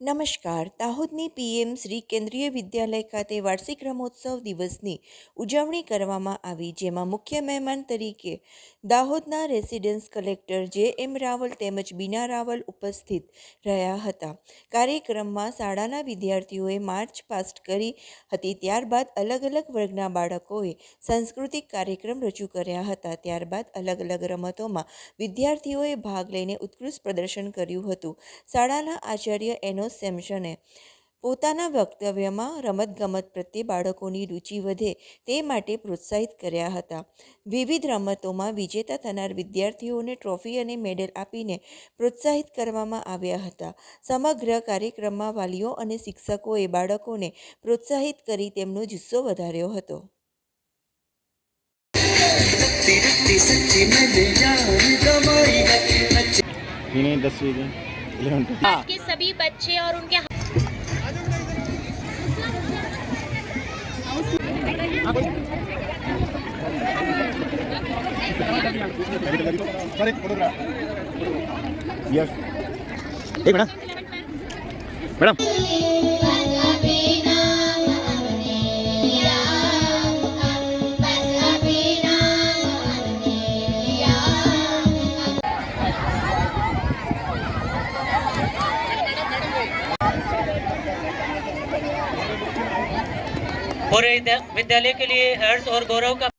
નમસ્કાર. દાહોદની પીએમ શ્રી કેન્દ્રીય વિદ્યાલય ખાતે વાર્ષિક રમોત્સવ દિવસની ઉજવણી કરવામાં આવી, જેમાં મુખ્ય મહેમાન તરીકે દાહોદના રેસિડેન્સ કલેક્ટર જે એમ રાવલ તેમજ બીના રાવલ ઉપસ્થિત રહ્યા હતા. કાર્યક્રમમાં શાળાના વિદ્યાર્થીઓએ માર્ચ પાસ્ટ કરી હતી, ત્યારબાદ અલગ અલગ વર્ગના બાળકોએ સાંસ્કૃતિક કાર્યક્રમ રજૂ કર્યા હતા, ત્યારબાદ અલગ અલગ રમતોમાં વિદ્યાર્થીઓએ ભાગ લઈને ઉત્કૃષ્ટ પ્રદર્શન કર્યું હતું. શાળાના આચાર્ય એનો થોમસ સેમસને પોતાના વક્તવ્યમાં રમતગમત પ્રત્યે બાળકોની રુચિ વધે તે માટે પ્રોત્સાહિત કર્યા હતા વિવિધ રમતોમાં વિજેતા થનાર વિદ્યાર્થીઓને ટ્રોફી અને મેડલ આપીને પ્રોત્સાહિત કરવામાં આવ્યા હતા સમગ્ર કાર્યક્રમમાં વાલીઓ અને શિક્ષકોએ બાળકોને પ્રોત્સાહિત કરી તેમનો જુસ્સો વધાર્યો હતો દસવી रत्ती सच्ची मैंने जान कमाई है नच इन्हें दसवीं के इलेवन के सभी बच्चे और उनके यस एक मैडम मैडम पूरे विद्यालय के लिए हर्ष और गौरव का